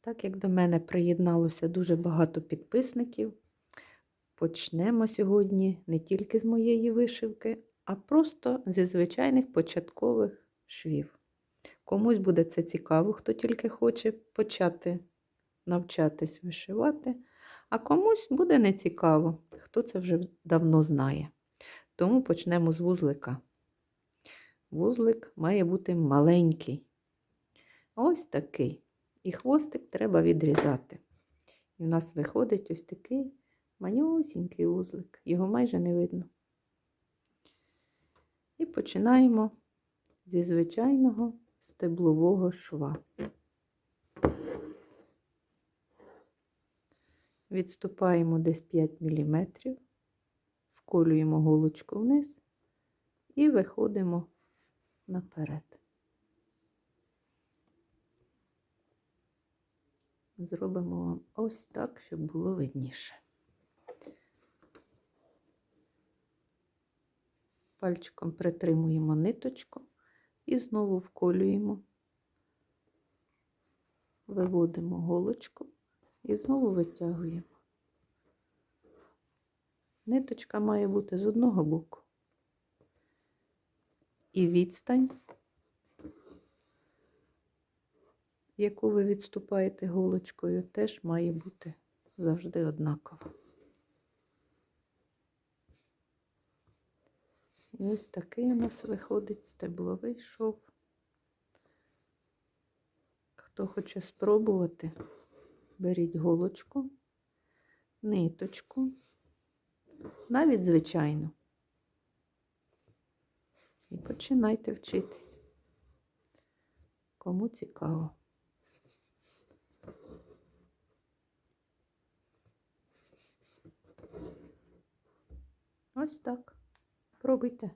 Так як до мене приєдналося дуже багато підписників, почнемо сьогодні не тільки з моєї вишивки, а просто зі звичайних початкових швів. Комусь буде це цікаво, хто тільки хоче почати навчатись вишивати, а комусь буде не цікаво, хто це вже давно знає. Тому почнемо з вузлика. Вузлик має бути маленький. Ось такий. І хвостик треба відрізати. І в нас виходить ось такий манюсінький вузлик. Його майже не видно. І починаємо зі звичайного стеблового шва. Відступаємо десь 5 мм, вколюємо голочку вниз і виходимо наперед. Зробимо вам ось так, щоб було видніше. Пальчиком притримуємо ниточку і знову вколюємо, виводимо голочку і знову витягуємо. Ниточка має бути з одного боку. І відстань, яку ви відступаєте голочкою, теж має бути завжди однакова. І ось такий у нас виходить стебловий шов. Хто хоче спробувати, беріть голочку, ниточку, навіть звичайно. І починайте вчитись. Кому цікаво. Ось так. Пробуйте.